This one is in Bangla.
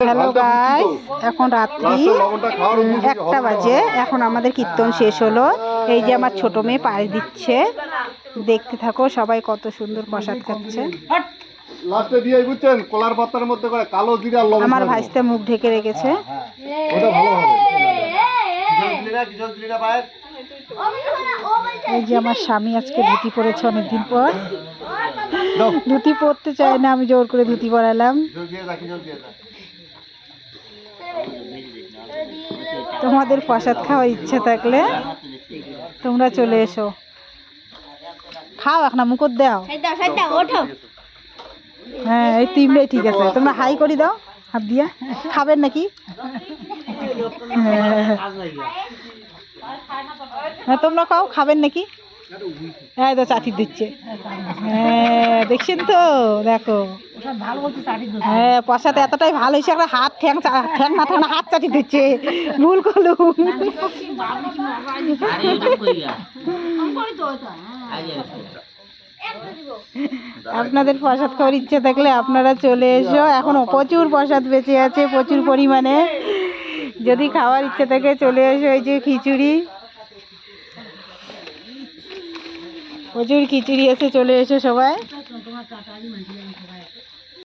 হ্যালো গাইস এখন রাত্রি। একটা বাজে। এখন আমাদের কীর্তন শেষ হলো। এই যে আমার ছোট মেয়ে পায়ে দিচ্ছে। দেখতে থাকো সবাই কত সুন্দর প্রসাদ খাচ্ছে। লাস্টে দিয়ে বুঝছেন কলার পাতার মধ্যে করে কালো জিরা লবণ আমার ভাইস্তে মুখ ঢেকে রেখেছে। ওটা ভালো হবে। এই যে আমার স্বামী আজকে ধুতি পরেছে অনেকদিন পর। ধুতি পরতে চায় না আমি জোর করে ধুতি পরালাম। তোমাদের প্রসাদ খাওয়ার ইচ্ছা থাকলে তোমরা চলে এসো। খাও এখন মুখর দাও। হ্যাঁ এই তিনটাই ঠিক আছে। তোমরা হাই করে দাও হাত দিয়া। খাবেন নাকি? হ্যাঁ। হ্যাঁ তোমরা খাও খাবেন নাকি? হ্যাঁ তো চাটি দিচ্ছে। হ্যাঁ দেখছেন তো? দেখো। হ্যাঁ প্রসাদ এতটাই ভালো হয়েছে একটা হাত ঠ্যাং ঠ্যাং না ঠ্যাং হাত চাটি দিচ্ছে ভুল করলুম। আপনাদের প্রসাদ খাওয়ার ইচ্ছে থাকলে আপনারা চলে এসো। এখনও প্রচুর প্রসাদ বেঁচে আছে প্রচুর পরিমাণে। যদি খাওয়ার ইচ্ছে থাকে চলে এসো এই যে খিচুড়ি। প্রচুর খিচুড়ি আছে চলে এসো সবাই।